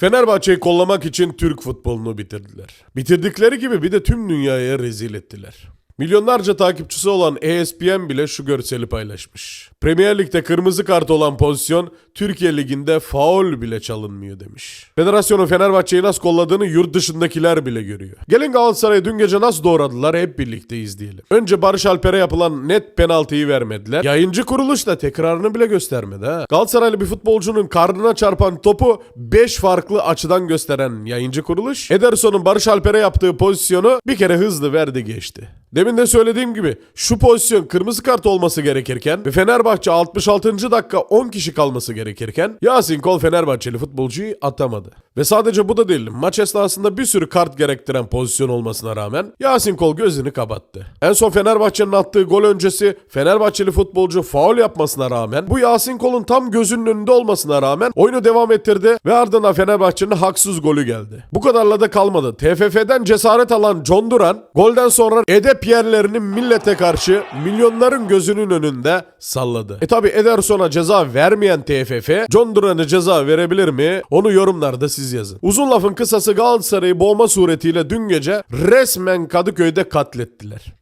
Fenerbahçe'yi kollamak için Türk futbolunu bitirdiler. Bitirdikleri gibi bir de tüm dünyaya rezil ettiler. Milyonlarca takipçisi olan ESPN bile şu görseli paylaşmış. Premier Lig'de kırmızı kart olan pozisyon Türkiye Ligi'nde faul bile çalınmıyor demiş. Federasyonun Fenerbahçe'yi nasıl kolladığını yurt dışındakiler bile görüyor. Gelin Galatasaray'ı dün gece nasıl doğradılar hep birlikte izleyelim. Önce Barış Alper'e yapılan net penaltıyı vermediler. Yayıncı kuruluş da tekrarını bile göstermedi ha. Galatasaraylı bir futbolcunun karnına çarpan topu 5 farklı açıdan gösteren yayıncı kuruluş Ederson'un Barış Alper'e yaptığı pozisyonu bir kere hızlı verdi geçti. Demin de söylediğim gibi şu pozisyon kırmızı kart olması gerekirken ve Fenerbahçe 66. dakika 10 kişi kalması gerekirken Yasin Kol Fenerbahçeli futbolcuyu atamadı. Ve sadece bu da değil maç esnasında bir sürü kart gerektiren pozisyon olmasına rağmen Yasin Kol gözünü kapattı. En son Fenerbahçe'nin attığı gol öncesi Fenerbahçeli futbolcu faul yapmasına rağmen bu Yasin Kol'un tam gözünün önünde olmasına rağmen oyunu devam ettirdi ve ardından Fenerbahçe'nin haksız golü geldi. Bu kadarla da kalmadı. TFF'den cesaret alan John Duran golden sonra edep yerlerini millete karşı milyonların gözünün önünde salladı. E tabi Ederson'a ceza vermeyen TFF John Duran'ı ceza verebilir mi? Onu yorumlarda siz yazın. Uzun lafın kısası Galatasaray'ı boğma suretiyle dün gece resmen Kadıköy'de katlettiler.